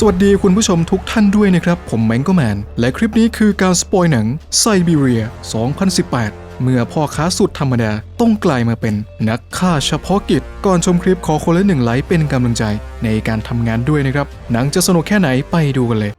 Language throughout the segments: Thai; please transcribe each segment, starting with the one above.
สวัสดีคุณผู้ชมทุกท่านด้วยนะครับ ผมแมงโกแมน และคลิปนี้คือการสปอยหนังไซบีเรีย 2018 เมื่อพ่อค้าสุดธรรมดาต้องกลายมาเป็นนักฆ่าเฉพาะกิจ ก่อนชมคลิปขอคนละหนึ่งไลค์เป็นกำลังใจในการทำงานด้วยนะครับ หนังจะสนุกแค่ไหนไปดูกันเลย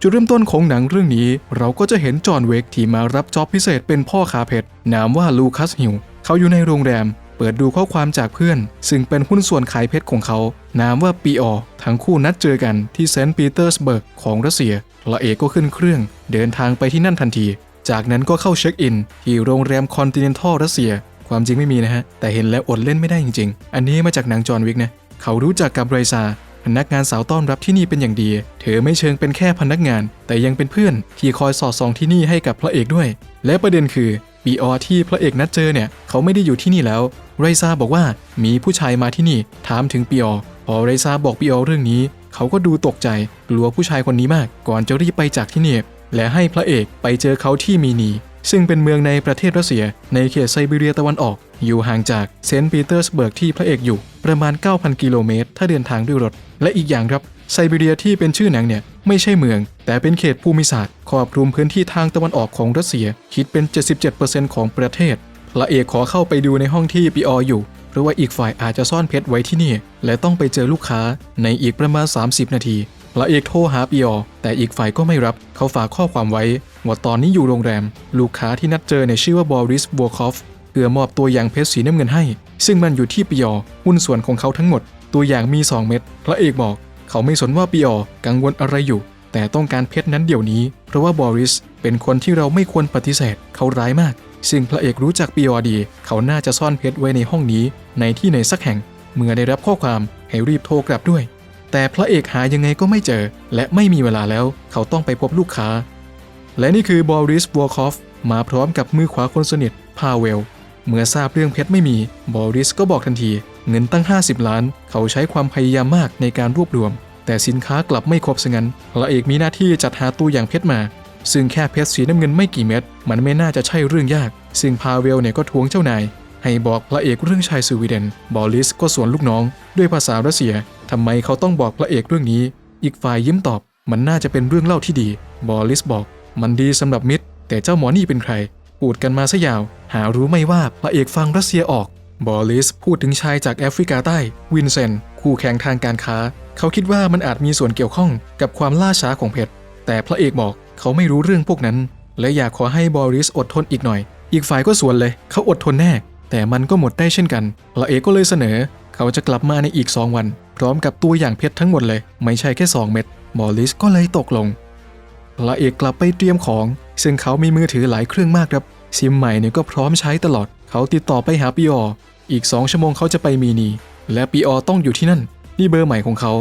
จุดเริ่มต้นของหนังเรื่องนี้ เราก็จะเห็นจอห์นเวกที่มารับจ็อบพิเศษเป็นพ่อค้าเพชรนามว่าลูคัสฮิวเขาอยู่ในโรงแรม เปิดดูข้อความจากเพื่อน ซึ่งเป็นหุ้นส่วนขายเพชรของเขา นามว่าปีออทั้งคู่นัดเจอกันที่เซนต์ปีเตอร์สเบิร์กของรัสเซียละเอกก็ขึ้นเครื่อง เดินทางไปที่นั่นทันที จากนั้นก็เข้าเช็คอิน ที่โรงแรมคอนติเนนทัลรัสเซีย ความจริงไม่มีนะฮะ แต่เห็นแล้วอดเล่นไม่ได้จริงๆ อันนี้มาจากหนังจอห์นวิกนะ เขารู้จักกับไรซาพนักงานสาวต้อนรับที่นี่เป็นอย่างดี เธอไม่เชิงเป็นแค่พนักงาน แต่ยังเป็นเพื่อนที่คอยสอดส่องที่นี่ให้กับพระเอกด้วย และประเด็นคือปีออที่พระเอกนัดเจอเนี่ย เขาไม่ได้อยู่ที่นี่แล้ว ไรซาบอกว่ามีผู้ชายมาที่นี่ถามถึงปีออพอไรซาบอกปีออเรื่องนี้ เขาก็ดูตกใจกลัวผู้ชายคนนี้มาก ก่อนจะรีบไปจากที่นี่และให้พระเอกไปเจอเขาที่มีนีซึ่งเป็นเมืองในประเทศรัสเซีย ในเขตไซบีเรียตะวันออก อยู่ห่างจากเซนต์ปีเตอร์สเบิร์กที่พระเอกอยู่ ประมาณ 9,000 กิโลเมตร ถ้าเดินทางด้วยรถ และอีกอย่างครับไซบีเรียที่เป็นชื่อหนังเนี่ย ไม่ใช่เมือง แต่เป็นเขตภูมิศาสตร์ครอบคลุมพื้นที่ทางตะวันออกของรัสเซีย คิดเป็น 77%ของประเทศ พระเอกขอเข้าไปดูในห้องที่ปีอออยู่ เพราะว่าอีกฝ่ายอาจจะซ่อนเพชรไว้ที่นี่ และต้องไปเจอลูกค้าในอีกประมาณ 30 นาทีพระเอกโทรหาปีออแต่อีกฝ่ายก็ไม่รับเขาฝากข้อความไว้ ว่าตอนนี้อยู่โรงแรม ลูกค้าที่นัดเจอในชื่อว่าบอริสบัวคอฟเพื่อมอบตัวอย่างเพชรสีน้ำเงินให้ ซึ่งมันอยู่ที่ปีออหุ้นส่วนของเขาทั้งหมด ตัวอย่างมี 2 เม็ดพระเอกบอก เขาไม่สนว่าปีออกังวลอะไรอยู่ แต่ต้องการเพชรนั้นเดี๋ยวนี้ เพราะว่าบอริสเป็นคนที่เราไม่ควรปฏิเสธ เขาร้ายมาก ซึ่งพระเอกรู้จักปีออดี เขาน่าจะซ่อนเพชรไว้ในห้องนี้ในที่ไหนสักแห่ง เมื่อได้รับข้อความให้รีบโทรกลับด้วย แต่พระเอกหายังไงก็ไม่เจอ และไม่มีเวลาแล้ว เขาต้องไปพบลูกค้า และนี่คือบอริสบัวคอฟมาพร้อมกับมือขวาคนสนิทพาเวล เมื่อทราบเรื่องเพชรไม่มี บอริสก็บอกทันที เงินตั้ง 50 ล้าน เขาใช้ความพยายามมากในการรวบรวม แต่สินค้ากลับไม่ครบซะงั้นพระเอกมีหน้าที่จัดหาตัวอย่างเพชรมา ซึ่งแค่เพชรสีน้ำเงินไม่กี่เม็ดมันไม่น่าจะใช่เรื่องยาก ซึ่งพาเวลเนี่ยก็ทวงเจ้านาย ให้บอกพระเอกเรื่องชายสวีเดน บอริสก็สวนลูกน้อง ด้วยภาษารัสเซียทำไมเขาต้องบอกพระเอกเรื่องนี้ อีกฝ่ายยิ้มตอบ มันน่าจะเป็นเรื่องเล่าที่ดี บอริสบอก มันดีสำหรับมิตร แต่เจ้าหมอนี่เป็นใครพูดกันมาซะยาว หารู้ไม่ว่าพระเอกฟังรัสเซียออก บอริสพูดถึงชายจากแอฟริกาใต้ วินเซนต์คู่แข่งทางการค้า เขาคิดว่ามันอาจมีส่วนเกี่ยวข้องกับความล่าช้าของเพชรแต่พระเอกบอก เขาไม่รู้เรื่องพวกนั้น และอยากขอให้บอริสอดทนอีกหน่อย อีกฝ่ายก็สวนเลย เขาอดทนแน่ แต่มันก็หมดได้เช่นกันพระเอกก็เลยเสนอ เขาจะกลับมาในอีก 2 วัน พร้อมกับตัวอย่างเพชรทั้งหมดเลย ไม่ใช่แค่ 2 เม็ดบอริสก็เลยตกลงพระเอกกลับไปเตรียมของ ซึ่งเขามีมือถือหลายเครื่องมากครับ ซิมใหม่เนี่ยก็พร้อมใช้ตลอด เขาติดต่อไปหาปีอออีก 2 ชั่วโมงเขาจะไปมีนี และปีออต้องอยู่ที่นั่น นี่เบอร์ใหม่ของเขา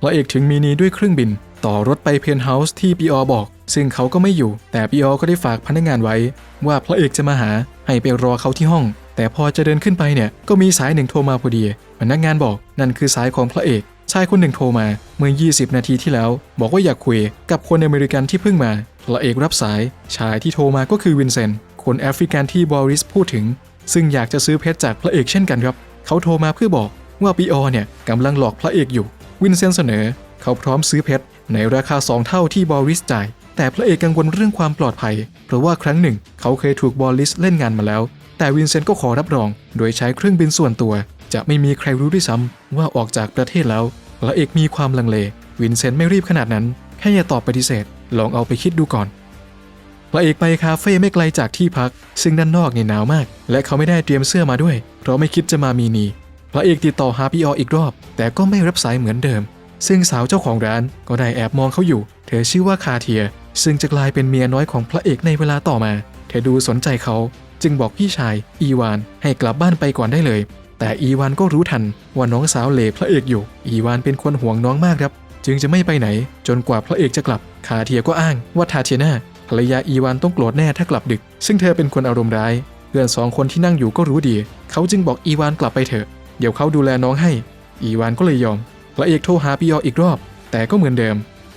พระเอกถึงมีนีด้วยเครื่องบิน ต่อรถไปเพนเฮาส์ที่ปีออบอก ซึ่งเขาก็ไม่อยู่ แต่ปีออก็ได้ฝากพนักงานไว้ ว่าพระเอกจะมาหาให้ไปรอเขาที่ห้อง แต่พอจะเดินขึ้นไปเนี่ยก็มีสายหนึ่งโทรมาพอดีพนักงานบอกนั่นคือสายของพระเอกชายคนหนึ่งโทรมาเมื่อ 20 นาทีที่แล้ว บอกว่าอยากคุยกับคนอเมริกันที่เพิ่งมา พระเอกรับสาย ชายที่โทรมาก็คือวินเซนต์ คนแอฟริกันที่บอริสพูดถึง ซึ่งอยากจะซื้อเพชรจากพระเอกเช่นกันครับ เขาโทรมาเพื่อบอกว่าปีออเนี่ยกำลังหลอกพระเอกอยู่ วินเซนต์เสนอ เขาพร้อมซื้อเพชร ในราคา 2 เท่าที่บอริสจ่าย แต่พระเอกกังวลเรื่องความปลอดภัย เพราะว่าครั้งหนึ่ง เขาเคยถูกบอริสเล่นงานมาแล้ว แต่วินเซนต์ก็ขอรับรอง โดยใช้เครื่องบินส่วนตัว จะไม่มีใครรู้ด้วยซ้ำว่าออกจากประเทศแล้ว พระเอกมีความลังเล วินเซนต์ไม่รีบขนาดนั้น แค่อย่าตอบปฏิเสธ ลองเอาไปคิดดูก่อนพระเอกไปคาเฟ่ไม่ไกลจากที่พัก ซึ่งด้านนอกเนี่ยหนาวมาก และเขาไม่ได้เตรียมเสื้อมาด้วย เพราะไม่คิดจะมามีนีพระเอกติดต่อหาพี่อออีกรอบ แต่ก็ไม่รับสายเหมือนเดิม ซึ่งสาวเจ้าของร้านก็ได้แอบมองเขาอยู่ เธอชื่อว่าคาเทีย ซึ่งจะกลายเป็นเมียน้อยของพระเอกในเวลาต่อมา เธอดูสนใจเขา จึงบอกพี่ชาย อีวานให้กลับบ้านไปก่อนได้เลย แต่อีวานก็รู้ทันว่าน้องสาวเลพระเอกอยู่ อีวานเป็นคนห่วงน้องมากครับ จึงจะไม่ไปไหน จนกว่าพระเอกจะกลับ คาเทียก็อ้างว่าทาเทียนาภรรยาอีวานต้องโกรธแน่ถ้ากลับดึก ซึ่งเธอเป็นคนอารมณ์ร้าย เพื่อนสองคนที่นั่งอยู่ก็รู้ดี เขาจึงบอกอีวานกลับไปเถอะ เดี๋ยวเขาดูแลน้องให้ อีวานก็เลยยอม พระเอกโทรหาปิยออีกรอบ แต่ก็เหมือนเดิม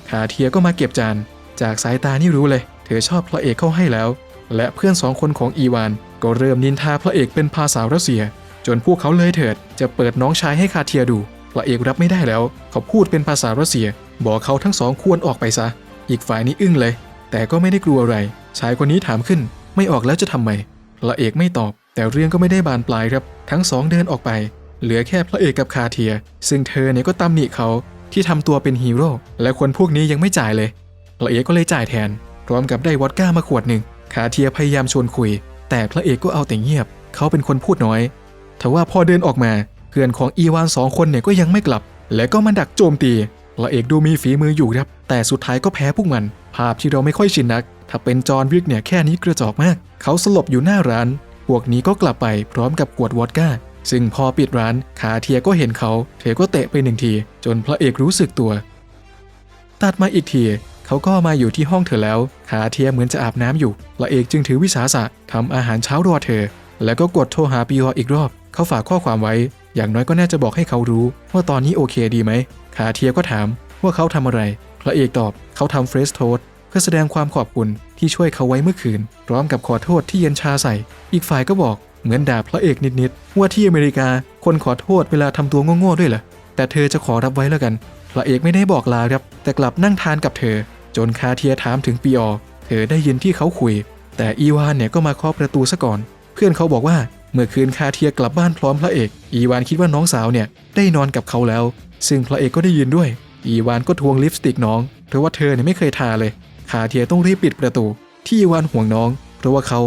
คาเทียก็มาเก็บจาน จากสายตานี่รู้เลย เธอชอบพระเอกเข้าให้แล้ว และเพื่อนสองคนของอีวาน ก็เริ่มนินทาพระเอกเป็นภาษารัสเซีย จนพวกเขาเลยเถิด จะเปิดน้องชายให้คาเทียดู พระเอกรับไม่ได้แล้ว เขาพูดเป็นภาษารัสเซีย บอกเขาทั้งสองควรออกไปซะ อีกฝ่ายนี้อึ้งเลย แต่ก็ไม่ได้กลัวอะไร ชายคนนี้ถามขึ้น ไม่ออกแล้วจะทำไมพระเอกไม่ตอบ แต่เรื่องก็ไม่ได้บานปลายครับ ทั้งสองเดินออกไป เหลือแค่พระเอกกับคาเทีย ซึ่งเธอเนี่ยก็ตำหนิเขาที่ทำตัวเป็นฮีโร่และคนพวกนี้ยังไม่จ่ายเลย พระเอกก็เลยจ่ายแทน พร้อมกับได้วอดก้ามาขวดหนึ่งคาเทียพยายามชวนคุย แต่พระเอกก็เอาแต่เงียบ เขาเป็นคนพูดน้อยทว่าพอเดินออกมาเพื่อนของอีวานสองคนเนี่ยก็ยังไม่กลับ และก็มาดักโจมตีพระเอกดูมีฝีมืออยู่ครับ แต่สุดท้ายก็แพ้พวกมัน ภาพที่เราไม่ค่อยชินนัก ถ้าเป็นจอห์นวิกเนี่ยแค่นี้กระจอกมาก เขาสลบอยู่หน้าร้าน พวกนี้ก็กลับไปพร้อมกับขวดวอดก้า ซึ่งพอปิดร้านขาเทียก็เห็นเขาเธอก็เตะไปหนึ่งที จนพระเอกรู้สึกตัว ตัดมาอีกทีเขาก็มาอยู่ที่ห้องเธอแล้ว ขาเทียเหมือนจะอาบน้ำอยู่ พระเอกจึงถือวิสาสะทำอาหารเช้ารอเธอ แล้วก็กดโทรหาปีอออีกรอบ เขาฝากข้อความไว้ อย่างน้อยก็น่าจะบอกให้เขารู้ ว่าตอนนี้โอเคดีไหม ขาเทียก็ถามว่าเขาทำอะไร พระเอกตอบเขาทำเฟรชโทสเพื่อแสดงความขอบคุณที่ช่วยเขาไว้เมื่อคืน พร้อมกับขอโทษที่เย็นชาใส่ อีกฝ่ายก็บอก เหมือนด่าพระเอกนิดๆว่าที่อเมริกาคนขอโทษเวลาทำตัวโง่ๆด้วยเหรอแต่เธอจะขอรับไว้แล้วกัน พระเอกไม่ได้บอกลาครับ แต่กลับนั่งทานกับเธอ จนคาเทียถามถึงปีออเธอได้ยินที่เขาคุย แต่อีวานเนี่ยก็มาเคาะประตูซะก่อน เพื่อนเขาบอกว่าเมื่อคืนคาเทียกลับบ้านพร้อมพระเอก อีวานคิดว่าน้องสาวเนี่ยได้นอนกับเขาแล้ว ซึ่งพระเอกก็ได้ยินด้วย อีวานก็ทวงลิปสติกน้องเพราะว่าเธอเนี่ยไม่เคยทาเลย คาเทียต้องรีบปิดประตู ที่อีวานห่วงน้อง เพราะว่าเขา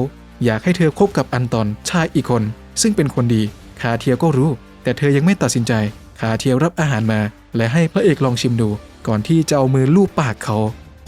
อยากให้เธอคบกับอันตอนชายอีกคน ซึ่งเป็นคนดีคาเทียก็รู้ แต่เธอยังไม่ตัดสินใจคาเทียรับอาหารมา และให้พระเอกลองชิมดู ก่อนที่จะเอามือลูบปากเขา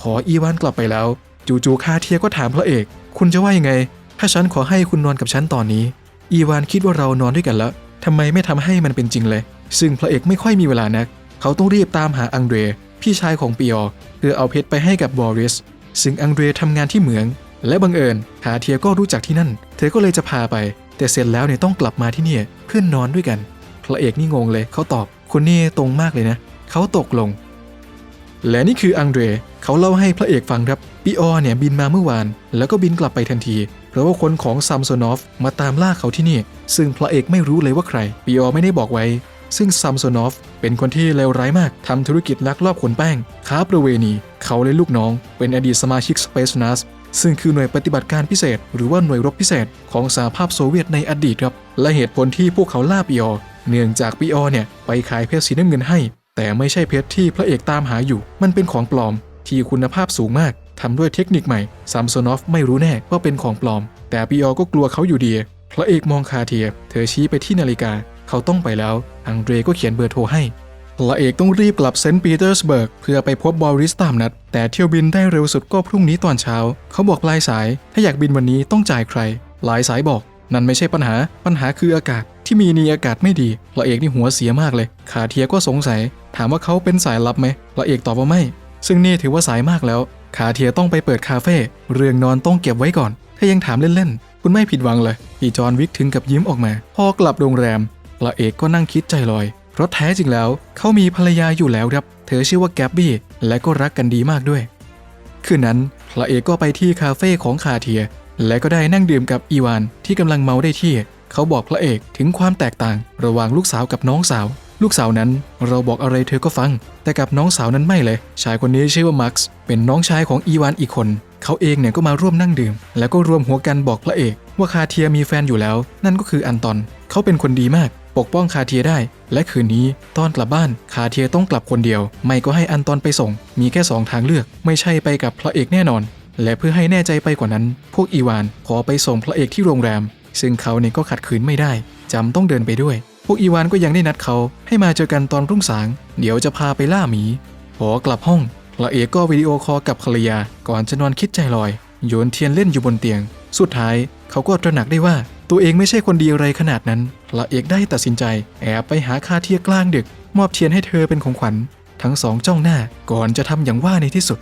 พออีวานกลับไปแล้ว จู่ๆคาเทียก็ถามพระเอก คุณจะว่ายังไง ถ้าฉันขอให้คุณนอนกับฉันตอนนี้ อีวานคิดว่าเรานอนด้วยกันแล้วทำไมไม่ทำให้มันเป็นจริงเลย ซึ่งพระเอกไม่ค่อยมีเวลานัก เขาต้องรีบตามหาอังเดรพี่ชายของปีออเพื่อเอาเพชรไปให้กับบอริส ซึ่งอังเดรทำงานที่เหมือง และบังเอิญคาเทียก็รู้จักที่นั่น เธอก็เลยจะพาไป แต่เสร็จแล้วเนี่ยต้องกลับมาที่นี่เพื่อนนอนด้วยกัน พระเอกนี่งงเลยเขาตอบคุณนี่ตรงมากเลยนะ เขาตกลง และนี่คืออังเดรเขาเล่าให้พระเอกฟังครับปีออเนี่ยบินมาเมื่อวาน แล้วก็บินกลับไปทันที เพราะว่าคนของซัมโซนอฟมาตามล่าเขาที่นี่ ซึ่งพระเอกไม่รู้เลยว่าใครปีออไม่ได้บอกไว้ ซึ่งซัมโซนอฟเป็นคนที่เลวร้ายมากทำธุรกิจลักลอบขนแป้งค้าประเวณี เขาและลูกน้อง เป็นอดีตสมาชิก Space n a s ซึ่งคือหน่วยปฏิบัติการพิเศษ หรือว่าหน่วยรบพิเศษของสหภาพโซเวียตในอดีตครับ และเหตุผลที่พวกเขาล่าปีออเนื่องจากปีออเนี่ยไปขายเพชรสีน้ำเงินให้ แต่ไม่ใช่เพชรที่พระเอกตามหาอยู่ มันเป็นของปลอม ที่คุณภาพสูงมากทำด้วยเทคนิคใหม่ซัมโซนอฟไม่รู้แน่ว่าเป็นของปลอม แต่ปีออก็กลัวเขาอยู่ดีพระเอกมองคาเทีย เธอชี้ไปที่นาฬิกา เขาต้องไปแล้ว อังเดรก็เขียนเบอร์โทรให้ พระเอกต้องรีบกลับเซนต์ปีเตอร์สเบิร์กเพื่อไปพบบอริสตามนัด แต่เที่ยวบินได้เร็วสุดก็พรุ่งนี้ตอนเช้า เขาบอกปลายสาย ถ้าอยากบินวันนี้ต้องจ่ายใคร หลายสายบอก นั่นไม่ใช่ปัญหา ปัญหาคืออากาศ ที่มีนีอากาศไม่ดีพระเอกนี่หัวเสียมากเลย ขาเทียก็สงสัย ถามว่าเขาเป็นสายลับไหมพระเอกตอบว่าไม่ ซึ่งนี่ถือว่าสายมากแล้ว ขาเทียต้องไปเปิดคาเฟ่เรื่องนอนต้องเก็บไว้ก่อน ถ้ายังถามเล่นๆคุณไม่ผิดหวังเลยพี่จอนวิกถึงกับยิ้มออกมา พอกลับโรงแรมพระเอกก็นั่งคิดใจลอย เพราะแท้จริงแล้วเขามีภรรยาอยู่แล้วครับ เธอชื่อว่าแกบบี้และก็รักกันดีมากด้วยคืนนั้นพระเอกก็ไปที่คาเฟ่ของคาเทีย และก็ได้นั่งดื่มกับอีวานที่กำลังเมาได้ที่ เขาบอกพระเอกถึงความแตกต่าง ระหว่างลูกสาวกับน้องสาว ลูกสาวนั้นเราบอกอะไรเธอก็ฟัง แต่กับน้องสาวนั้นไม่เลย ชายคนนี้ชื่อว่ามาร์คสเป็นน้องชายของอีวานอีกคน เขาเองเนี่ยก็มาร่วมนั่งดื่ม แล้วก็รวมหัวกันบอกพระเอก ว่าคาเทียมีแฟนอยู่แล้ว นั่นก็คืออันตอน เขาเป็นคนดีมาก ปกป้องคาเทียได้ และคืนนี้ตอนกลับบ้านคาเทียต้องกลับคนเดียว ไม่ก็ให้อันตอนไปส่ง มีแค่สองทางเลือก ไม่ใช่ไปกับพระเอกแน่นอน และเพื่อให้แน่ใจไปกว่านั้น พวกอีวานขอไปส่งพระเอกที่โรงแรม ซึ่งเขาเนี่ยก็ขัดขืนไม่ได้จำต้องเดินไปด้วย พวกอีวานก็ยังได้นัดเขาให้มาเจอกันตอนรุ่งสาง เดี๋ยวจะพาไปล่าหมีพอกลับห้องพระเอกก็วิดีโอคอลกับภรรยาก่อนจะนอนคิดใจลอยโยนเทียนเล่นอยู่บนเตียง สุดท้ายเขาก็ตระหนักได้ว่า ตัวเองไม่ใช่คนดีอะไรขนาดนั้นพระเอกได้ตัดสินใจ แอบไปหาคาเทียกลางดึก มอบเทียนให้เธอเป็นของขวัญ ทั้งสองจ้องหน้าก่อนจะทำอย่างว่าในที่สุด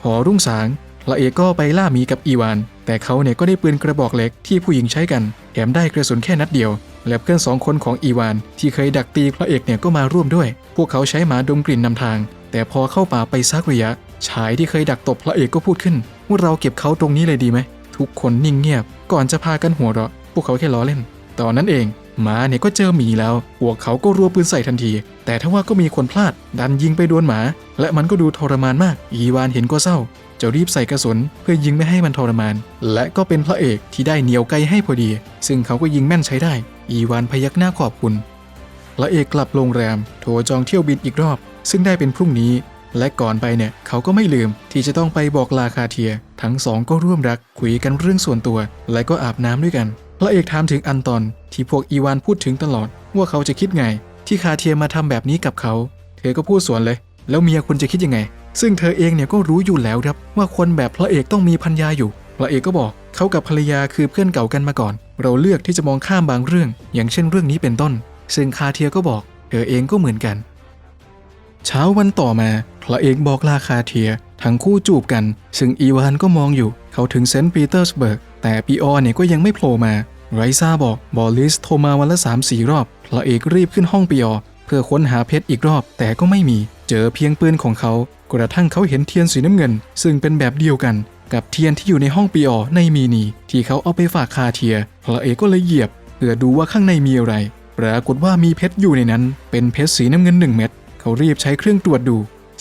พอรุ่งสางพระเอกก็ไปล่าหมีกับอีวาน แต่เขาเนี่ยก็ได้ปืนกระบอกเล็กที่ผู้หญิงใช้กันแถมได้กระสุนแค่นัดเดียว และเพื่อนสองคนของอีวาน ที่เคยดักตีพระเอกเนี่ยก็มาร่วมด้วย พวกเขาใช้หมาดมกลิ่นนำทาง แต่พอเข้าป่าไปสักระยะชายที่เคยดักตบพระเอกก็พูดขึ้นว่าเราเก็บเขาตรงนี้เลยดีไหม ทุกคนนิ่งเงียบ ก่อนจะพากันหัวเราะ พวกเขาแค่ล้อเล่น ตอนนั้นเองหมาเนี่ยก็เจอหมีแล้ว พวกเขาก็รัวปืนใส่ทันที แต่ถ้าว่าก็มีคนพลาด ดันยิงไปโดนหมา และมันก็ดูทรมานมาก อีวานเห็นก็เศร้า จะรีบใส่กระสุนเพื่อยิงไม่ให้มันทรมาน และก็เป็นพระเอกที่ได้เหนียวไกลให้พอดี ซึ่งเขาก็ยิงแม่นใช้ได้ อีวานพยักหน้าขอบคุณ พระเอกกลับโรงแรม โทรจองเที่ยวบินอีกรอบ ซึ่งได้เป็นพรุ่งนี้ และก่อนไปเนี่ยเขาก็ไม่ลืมที่จะต้องไปบอกลาคาเทีย ทั้งสองก็ร่วมรักคุยกันเรื่องส่วนตัว และก็อาบน้ำด้วยกันพระเอกถามถึงอันตอนที่พวกอีวานพูดถึงตลอด ว่าเขาจะคิดไง ที่คาเทียมาทำแบบนี้กับเขา เธอก็พูดสวนเลย แล้วเมียคุณจะคิดยังไง ซึ่งเธอเองเนี่ยก็รู้อยู่แล้วครับว่าคนแบบพระเอกต้องมีพัญญาอยู่พระเอกก็บอกเขากับภรรยาคือเพื่อนเก่ากันมาก่อน เราเลือกที่จะมองข้ามบางเรื่อง อย่างเช่นเรื่องนี้เป็นต้น ซึ่งคาเทียก็บอก เธอเองก็เหมือนกัน เช้าวันต่อมาพระเอกบอกลาคาเทีย ทั้งคู่จูบกัน ซึ่งอีวานก็มองอยู่ เขาถึงเซนต์ปีเตอร์สเบิร์ก แต่ปีออเนี่ยก็ยังไม่โผล่มา ไรซ่าบอกบอลลิสโทรมาวันละ3 4รอบ พระเอกรีบขึ้นห้องปีออเพื่อค้นหาเพชรอีกรอบ แต่ก็ไม่มี เจอเพียงปืนของเขา กระทั่งเขาเห็นเทียนสีน้ำเงิน ซึ่งเป็นแบบเดียวกัน กับเทียนที่อยู่ในห้องปีออในมีนี ที่เขาเอาไปฝากคาเทีย พระเอกก็เลยเหยียบ เพื่อดูว่าข้างในมีอะไร ปรากฏว่ามีเพชรอยู่ในนั้น เป็นเพชรสีน้ำเงินหนึ่งเม็ด เขารีบใช้เครื่องตรวจดู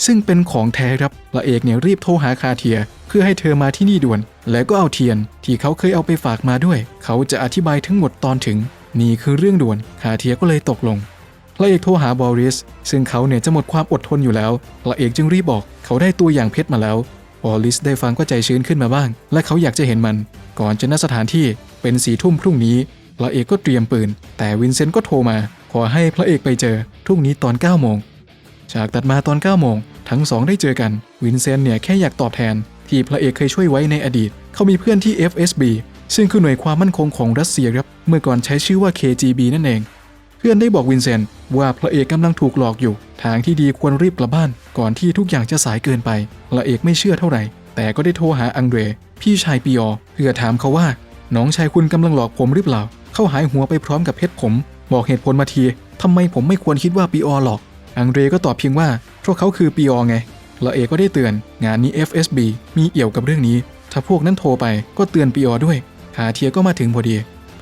ซึ่งเป็นของแท้ครับพระเอกเนี่ยรีบโทรหาคาเทีย เพื่อให้เธอมาที่นี่ด่วน แล้วก็เอาเทียนที่เขาเคยเอาไปฝากมาด้วย เขาจะอธิบายทั้งหมดตอนถึง นี่คือเรื่องด่วนคาเทียก็เลยตกลงพระเอกโทรหาบอริส ซึ่งเขาเนี่ยจะหมดความอดทนอยู่แล้วพระเอกจึงรีบบอก เขาได้ตัวอย่างเพชรมาแล้ว บอริสได้ฟังก็ใจชื้นขึ้นมาบ้าง และเขาอยากจะเห็นมัน ก่อนจะนัดสถานที่เป็นสีทุ่มพรุ่งนี้พระเอกก็เตรียมปืน แต่วินเซนต์ก็โทรมา ขอให้พระเอกไปเจอพรุ่งนี้ตอน9โมง จากตัดมาตอน9โมงทั้งสองได้เจอกัน วินเซนต์เนี่ยแค่อยากตอบแทน ที่พระเอกเคยช่วยไว้ในอดีต เขามีเพื่อนที่ FSB ซึ่งคือหน่วยความมั่นคงของรัสเซียครับเมื่อก่อนใช้ชื่อว่า KGB นั่นเอง เพื่อนได้บอกวินเซนต์ว่าพระเอกกำลังถูกหลอกอยู่ ทางที่ดีควรรีบกลับบ้าน ก่อนที่ทุกอย่างจะสายเกินไป พระเอกไม่เชื่อเท่าไหร่ แต่ก็ได้โทรหาอังเดรพี่ชายปีออเพื่อถามเขาว่าน้องชายคุณกำลังหลอกผมหรือเปล่า เขาหายหัวไปพร้อมกับเพชรผม บอกเหตุผลมาทีทำไมผมไม่ควรคิดว่าปีออหลอก อังเรก็ตอบเพียงว่าพราะเขาคือปีออไงพระเอกก็ได้เตือน งานนี้ FSB มีเอี่ยวกับเรื่องนี้ ถ้าพวกนั้นโทรไปก็เตือนปีออด้วยคาเทียก็มาถึงพอดี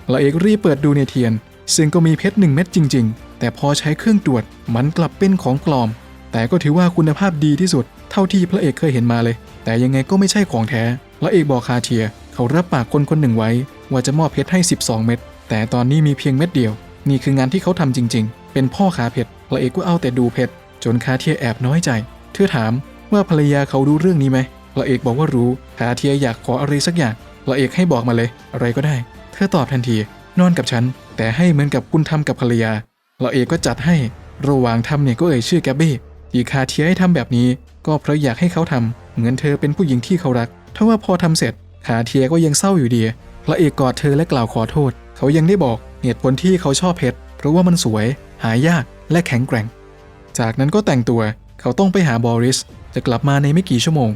พระเอกรีบเปิดดูในเทียน ซึ่งก็มีเพชรหนึ่งเม็ดจริง ๆ แต่พอใช้เครื่องตรวจมันกลับเป็นของปลอม แต่ก็ถือว่าคุณภาพดีที่สุด เท่าที่พระเอกเคยเห็นมาเลย แต่ยังไงก็ไม่ใช่ของแท้พระเอกบอกคาเทีย เขารับปากคนคนหนึ่งไว้ ว่าจะมอบเพชรให้ 12 เม็ดแต่ตอนนี้มีเพียงเม็ดเดียว นี่คืองานที่เขาทำจริง ๆ เป็นพ่อค้าเพชร ระเอกก็เอาแต่ดูเพชรจนคาเทียแอบน้อยใจ เธอถามว่าภรรยาเขารู้เรื่องนี้ไหมพระเอกบอกว่ารู้คาเทียอยากขออะไรสักอย่างพระเอกให้บอกมาเลย อะไรก็ได้ เธอตอบทันที นอนกับฉัน แต่ให้เหมือนกับคุณทำกับภรรยาพระเอกก็จัดให้ ระหว่างทำเนี่ยก็เอ่ยชื่อแกบบี้ที่คาเทียให้ทำแบบนี้ ก็เพราะอยากให้เขาทำเหมือนเธอเป็นผู้หญิงที่เขารักถ้าว่าพอทำเสร็จคาเทียก็ยังเศร้าอยู่ดีพระเอกกอดเธอและกล่าวขอโทษ เขายังได้บอกเหตุผลที่เขาชอบเพชรเพราะว่ามันสวย หายากและแข็งแกร่ง จากนั้นก็แต่งตัวเขาต้องไปหาบอริสจะกลับมาในไม่กี่ชั่วโมง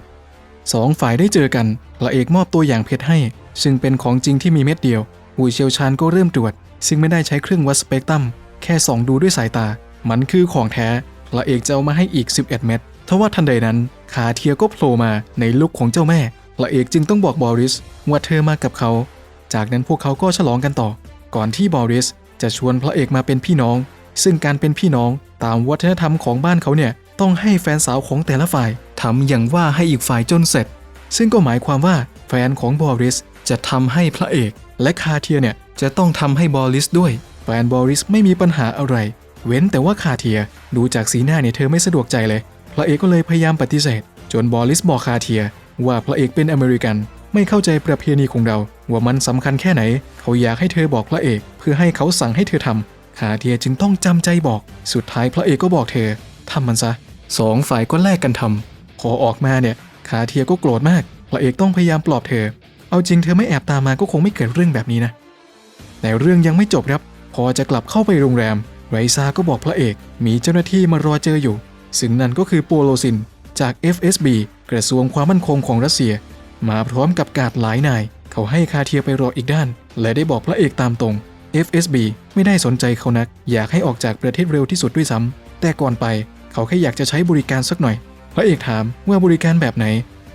สองฝ่ายได้เจอกันพระเอกมอบตัวอย่างเพชรให้ ซึ่งเป็นของจริงที่มีเม็ดเดียวผู้เชี่ยวชาญก็เริ่มตรวจ ซึ่งไม่ได้ใช้เครื่องวัดสเปกตรัมแค่ส่องดูด้วยสายตา มันคือของแท้พระเอกจะเอามาให้อีก 11 เม็ดทว่าทันใดนั้นคาเทียก็โผล่มาในลุคของเจ้าแม่พระเอกจึงต้องบอกบอริสว่าเธอมากับเขา จากนั้นพวกเขาก็ฉลองกันต่อ ก่อนที่บอริสจะชวนพระเอกมาเป็นพี่น้อง ซึ่งการเป็นพี่น้องตามวัฒนธรรมของบ้านเขาเนี่ยต้องให้แฟนสาวของแต่ละฝ่ายทำอย่างว่าให้อีกฝ่ายจนเสร็จ ซึ่งก็หมายความว่าแฟนของบอริสจะทำให้พระเอก และคาเทียเนี่ยจะต้องทำให้บอริสด้วย แฟนบอริสไม่มีปัญหาอะไร เว้นแต่ว่าคาเทียดูจากสีหน้าเนี่ยเธอไม่สะดวกใจเลย พระเอกก็เลยพยายามปฏิเสธ จนบอริสบอกคาเทีย ว่าพระเอกเป็นอเมริกัน ไม่เข้าใจประเพณีของเรา ว่ามันสำคัญแค่ไหน เขาอยากให้เธอบอกพระเอก เพื่อให้เขาสั่งให้เธอทำ คาเทียจึงต้องจำใจบอก สุดท้ายพระเอกก็บอกเธอทำมันซะสองฝ่ายก็แลกกันทำพอออกมาเนี่ยคาเทียก็โกรธมาก พระเอกต้องพยายามปลอบเธอ เอาจริงเธอไม่แอบตามมาก็คงไม่เกิดเรื่องแบบนี้นะ แต่เรื่องยังไม่จบครับ พอจะกลับเข้าไปโรงแรม ไรซาก็บอกพระเอกมีเจ้าหน้าที่มารอเจออยู่ ซึ่งนั่นก็คือโปโลซิน จาก FSB กระทรวงความมั่นคงของรัสเซีย มาพร้อมกับการดหลายนาย เขาให้คาเทียไปรออีกด้าน และได้บอกพระเอกตามตรง FSB ไม่ได้สนใจเขานัก อยากให้ออกจากประเทศเร็วที่สุดด้วยซ้ำแต่ก่อนไป เขาแค่อยากจะใช้บริการสักหน่อย พระเอกถามว่าบริการแบบไหน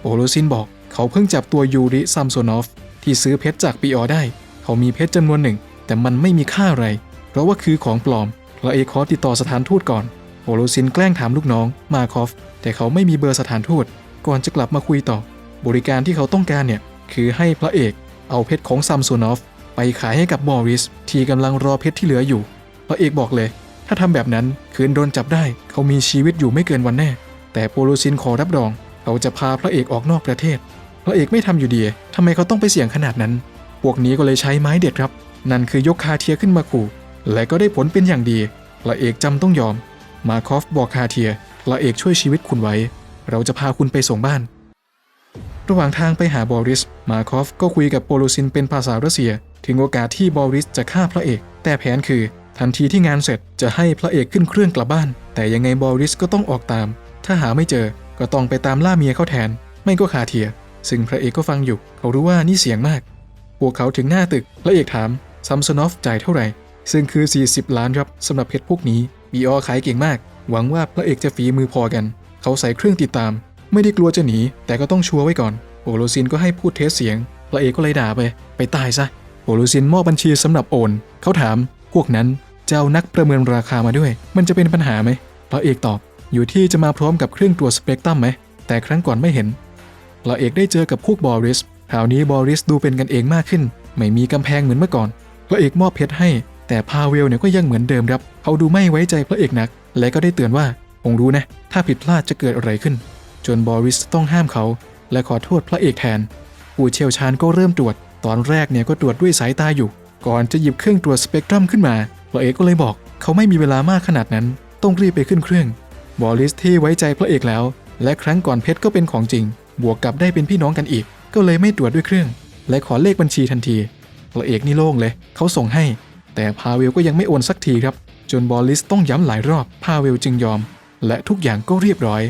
โอโลซินบอก เขาเพิ่งจับตัวยูริซัมโซนอฟที่ซื้อเพชรจากปีออได้ เขามีเพชรจำนวนหนึ่ง แต่มันไม่มีค่าอะไร เพราะว่าคือของปลอมพระเอกขอติดต่อสถานทูตก่อนโอโลซินแกล้งถามลูกน้องมาคอฟ แต่เขาไม่มีเบอร์สถานทูตก่อนจะกลับมาคุยต่อ บริการที่เขาต้องการเนี่ยคือให้พระเอกเอาเพชรของซัมโซนอฟ ไปขายให้กับบอริสที่กำลังรอเพชรที่เหลืออยู่พระเอกบอกเลย ถ้าทำแบบนั้นคืนโดนจับได้เขามีชีวิตอยู่ไม่เกินวันแน่ แต่โปโลซินขอรับรอง เขาจะพาพระเอกออกนอกประเทศ พระเอกไม่ทำอยู่ดีทำไมเขาต้องไปเสี่ยงขนาดนั้น พวกนี้ก็เลยใช้ไม้เด็ดครับ นั่นคือยกคาเทียขึ้นมาขู่ และก็ได้ผลเป็นอย่างดี พระเอกจำต้องยอม มาคอฟบอกคาเทีย พระเอกช่วยชีวิตคุณไว้ เราจะพาคุณไปส่งบ้านระหว่างทางไปหาบอริส มาคอฟก็คุยกับโปโลซินเป็นภาษารัสเซีย ถึงโอกาสที่บอริสจะฆ่าพระเอก แต่แผนคือทันทีที่งานเสร็จจะให้พระเอกขึ้นเครื่องกลับบ้าน แต่ยังไงบอริสก็ต้องออกตาม ถ้าหาไม่เจอก็ต้องไปตามล่าเมียเขาแทน ไม่ก็คาเทีย ซึ่งพระเอกก็ฟังอยู่ เขารู้ว่านี่เสียงมาก พวกเขาถึงหน้าตึก พระเอกถามซัมซอนอฟจ่ายเท่าไหร่ ซึ่งคือ 40 ล้านครับสำหรับเพชรพวกนี้บีออขายเก่งมาก หวังว่าพระเอกจะฝีมือพอกัน เขาใส่เครื่องติดตาม ไม่ได้กลัวจะหนี แต่ก็ต้องชัวร์ไว้ก่อน โอโลซินก็ให้พูดเทสเสียง พระเอกก็เลยด่าไป ไปตายซะ โอโลซินมอบบัญชีสำหรับโอน เขาถาม พวกนั้นจะเอานักประเมินราคามาด้วย มันจะเป็นปัญหาไหมพระเอกตอบ อยู่ที่จะมาพร้อมกับเครื่องตรวจสเปกตรัมไหม แต่ครั้งก่อนไม่เห็นพระเอกได้เจอกับพวกบอริสคราวนี้บอริสดูเป็นกันเองมากขึ้น ไม่มีกำแพงเหมือนเมื่อก่อน พระเอกมอบเพชรให้ แต่พาเวลเนี่ยก็ยังเหมือนเดิมครับ เขาดูไม่ไว้ใจพระเอกนัก และก็ได้เตือนว่าคงรู้นะ ถ้าผิดพลาดจะเกิดอะไรขึ้น จนบอริสต้องห้ามเขา และขอโทษพระเอกแทนผู้เชี่ยวชาญก็เริ่มตรวจ ตอนแรกเนี่ยก็ตรวจด้วยสายตาอยู่ ก่อนจะหยิบเครื่องตรวจสเปกตรัมขึ้นมาพระเอกก็เลยบอก เขาไม่มีเวลามากขนาดนั้น ต้องรีบไปขึ้นเครื่องบอริสที่ไว้ใจพระเอกแล้ว และครั้งก่อนเพชรก็เป็นของจริง บวกกับได้เป็นพี่น้องกันอีก ก็เลยไม่ตรวจด้วยเครื่อง และขอเลขบัญชีทันทีพระเอกนี่โล่งเลย เขาส่งให้ แต่พาเวลก็ยังไม่โอนสักทีครับ จนบอริสต้องย้ำหลายรอบพาเวลจึงยอม และทุกอย่างก็เรียบร้อย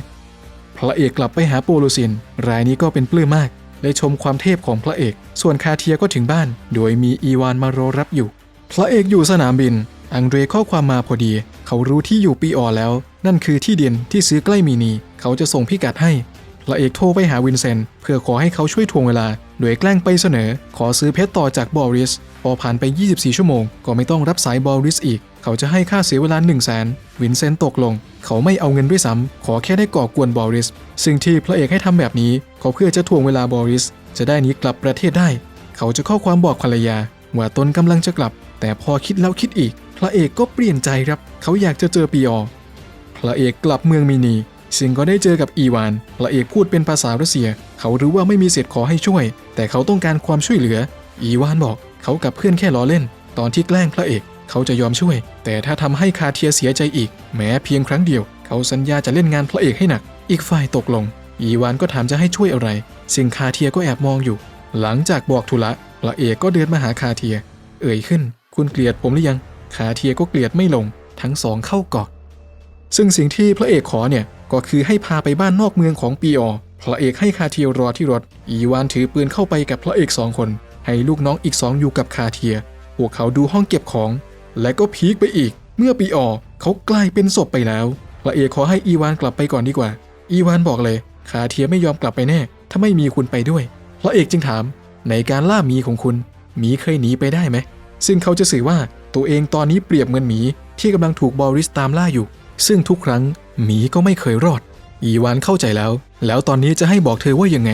พระเอกกลับไปหาโปโลซิน รายนี้ก็เป็นปลื้มมาก ได้ชมความเทพของพระเอก ส่วนคาเทียก็ถึงบ้าน โดยมีอีวานมารอรับอยู่ พระเอกอยู่สนามบิน อังเดรข้อความมาพอดี เขารู้ที่อยู่ปีออแล้ว นั่นคือที่ดินที่ซื้อใกล้มีนี เขาจะส่งพิกัดให้ พระเอกโทรไปหาวินเซนต์เพื่อขอให้เขาช่วยทวงเวลา โดยแกล้งไปเสนอ ขอซื้อเพชรต่อจากบอริส พอผ่านไป 24 ชั่วโมง ก็ไม่ต้องรับสายบอริสอีก เขาจะให้ค่าเสียเวลา1 0 0 0 0แสนวินเซนต์ตกลง เขาไม่เอาเงินด้วยซ้ำขอแค่ได้ก่อกวนบอริส ซึ่งที่พระเอกให้ทำแบบนี้ก็เพื่อจะทวงเวลาบอริส จะได้หนีกลับประเทศได้ เขาจะข้อความบอกภรรยา ว่าตนกำลังจะกลับ แต่พอคิดแล้วคิดอีก พระเอกก็เปลี่ยนใจครับ เขาอยากจะเจอปีออพระเอกกลับเมืองมินีซึ่งก็ได้เจอกับอีวาน พระเอกพูดเป็นภาษารัสเซีย เขารู้ว่าไม่มีสิทธิ์ขอให้ช่วย แต่เขาต้องการความช่วยเหลือ อีวานบอก เขากับเพื่อนแค่ล้อเล่น ตอนที่แกล้งพระเอก เขาจะยอมช่วย แต่ถ้าทำให้คาเทียเสียใจอีก แม้เพียงครั้งเดียว เขาสัญญาจะเล่นงานพระเอกให้หนัก อีกฝ่ายตกลง อีวานก็ถามจะให้ช่วยอะไร ซึ่งคาเทียก็แอบมองอยู่ หลังจากบอกธุระพระเอกก็เดินมาหาคาเทีย เอ่ยขึ้น คุณเกลียดผมหรือยัง คาเทียก็เกลียดไม่ลง ทั้งสองเข้ากอดซึ่งสิ่งที่พระเอกขอเนี่ยก็คือให้พาไปบ้านนอกเมืองของปีออพระเอกให้คาเทียรอที่รถ อีวานถือปืนเข้าไปกับพระเอกสองคน ให้ลูกน้องอีกสองอยู่กับคาเทีย พวกเขาดูห้องเก็บของ และก็พีคไปอีก เมื่อปีออเขากลายเป็นศพไปแล้วพระเอกขอให้อีวานกลับไปก่อนดีกว่า อีวานบอกเลยคาเทียไม่ยอมกลับไปแน่ ถ้าไม่มีคุณไปด้วยพระเอกจึงถาม ในการล่าหมีของคุณหมีเคยหนีไปได้ไหม ซึ่งเขาจะสื่อว่าตัวเองตอนนี้เปรียบเหมือนหมีที่กำลังถูกบอริสตามล่าอยู่ ซึ่งทุกครั้งหมีก็ไม่เคยรอด อีวานเข้าใจแล้ว แล้วตอนนี้จะให้บอกเธอว่ายังไง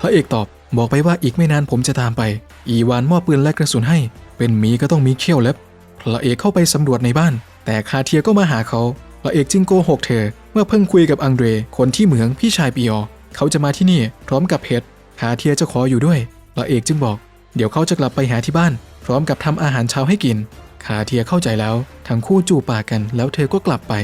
พระเอกตอบบอกไปว่าอีกไม่นานผมจะตามไป อีวานมอบปืนและกระสุนให้ เป็นหมีก็ต้องมีเขี้ยวเล็บ พระเอกเข้าไปสำรวจในบ้าน แต่คาเทียก็มาหาเขาพระเอกจึงโกหกเธอ เมื่อเพิ่งคุยกับอังเดรคนที่เหมืองพี่ชายปีออเขาจะมาที่นี่พร้อมกับเพชรคาเทียจะขออยู่ด้วยพระเอกจึงบอก เดี๋ยวเขาจะกลับไปหาที่บ้าน พร้อมกับทำอาหารเช้าให้กินคาเทียเข้าใจแล้ว ทั้งคู่จูบปากกันแล้วเธอก็กลับไป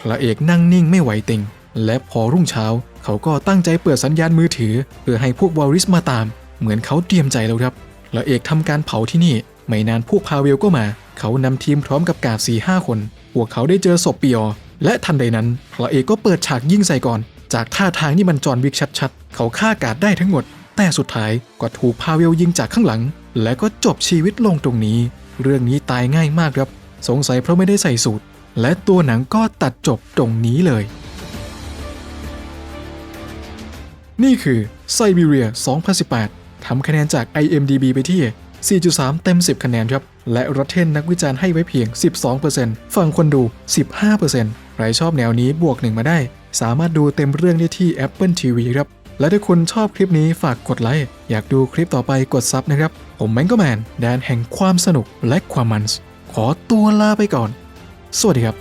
พระเอกนั่งนิ่งไม่ไหวติง และพอรุ่งเช้า เขาก็ตั้งใจเปิดสัญญาณมือถือ เพื่อให้พวกวอริสมาตาม เหมือนเขาเตรียมใจแล้วครับพระเอกทำการเผาที่นี่ ไม่นานพวกพาเวลก็มา เขานำทีมพร้อมกับกาดสี่ห้าคน พวกเขาได้เจอศพปีออและทันใดนั้นพระเอกก็เปิดฉากยิงใส่ก่อน จากท่าทางนี่มันจอนวิกชัดๆ เขาฆ่ากาดได้ทั้งหมด แต่สุดท้ายก็ถูกพาเวลยิงจากข้างหลัง และก็จบชีวิตลงตรงนี้ เรื่องนี้ตายง่ายมากครับ สงสัยเพราะไม่ได้ใส่สูตร และตัวหนังก็ตัดจบตรงนี้เลย นี่คือ Siberia 2018ทำคะแนนจาก IMDb ไปที่ 4.3 เต็ม 10 คะแนนครับ และ Rotten นักวิจารณ์ให้ไว้เพียง 12%ฝั่งคนดู 15%ใครชอบแนวนี้บวกหนึ่งมาได้ สามารถดูเต็มเรื่องได้ที่ Apple TV ครับ และถ้าคุณชอบคลิปนี้ฝากกดไลค์ อยากดูคลิปต่อไปกดซับนะครับ ผมแมงก็แมนแดนแห่งความสนุกและความมันขอตัวลาไปก่อน สวัสดีครับ